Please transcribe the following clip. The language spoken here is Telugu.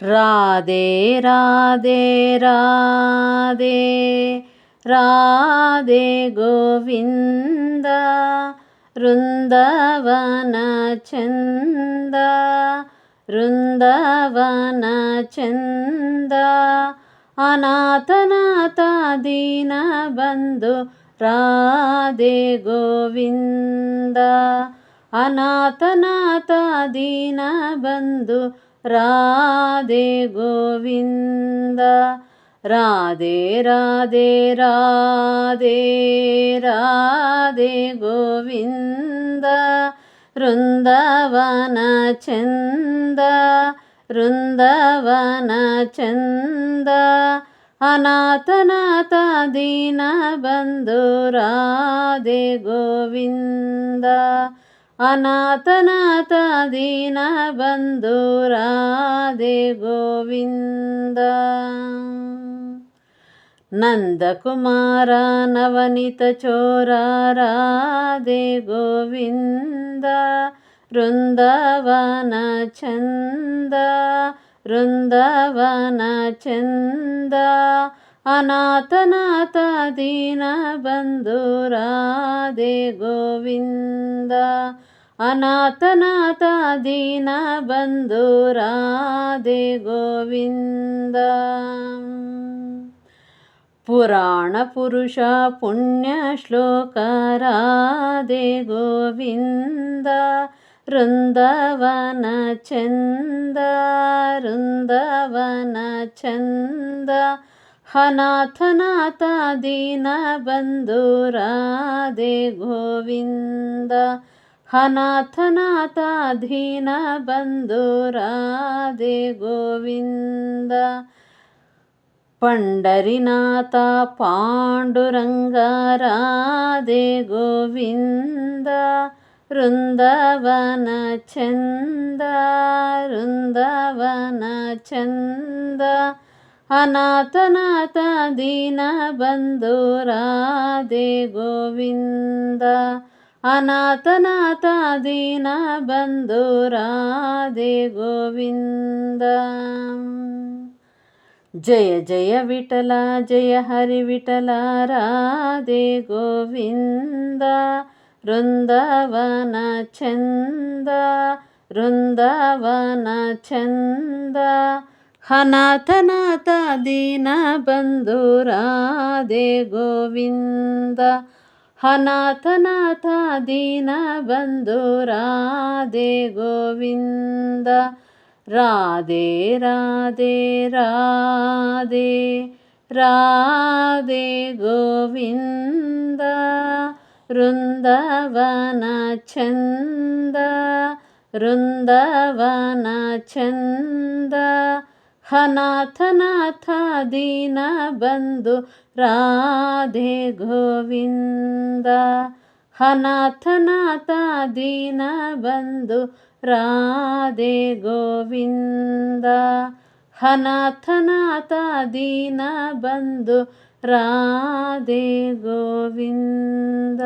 రాధే రాధే రాధే రాధే గోవింద వృందవన చంద వృందవన చంద అనాథనాథ దీన బంధు రాధే గోవింద అనాథనాథ దీన బంధు రాధే గోవింద రాధే రాధే రాధే రాధే గోవింద వృందవన చంద వృందవన చంద అనాథనాథ దీన బంధు రాధే గోవింద. అనాథనాథ దీన బంధు రాధే గోవింద నందకుమార నవనిత చోర రాధే గోవింద వృందవన చంద వృందవన చంద. అనాథనాథ దీన బంధు రాధే గోవింద अनाथनाथ दीनबन्धुराधे गोविन्द। पुराणपुरुष पुण्यश्लोकरादे गोविन्द। वृन्दवन छन्द वृन्दवन छन्द। अनाथनाता दीनबन्धुरादे गोविन्द। బంధు రాధే గోవింద హనాథనాథ దీన బంధు రాధే గోవింద పండరినాథ పాండురంగ రాధే గోవింద వృందవన చంద వృందవన చంద అనాథనాథ దీన బంధు రాధే గోవింద. అనాథనాథ దీన బంధు రాధే గోవింద జయ జయ విఠల జయ హరి విఠల రాధే గోవింద. వృందవన చంద వృందవన చంద. హనాథనాథ अनाथनाथ दीनबन्धो राधे गोविन्द। राधे राधे राधे राधे गोविन्द। वृन्दवन छन्द अनाथनाथ दीना बन्ध राधे गोविन्द अनाथनाथ दीन बन्धु राधे गोविन्द अनाथनाथ दीन बन्धु राधे गोविन्द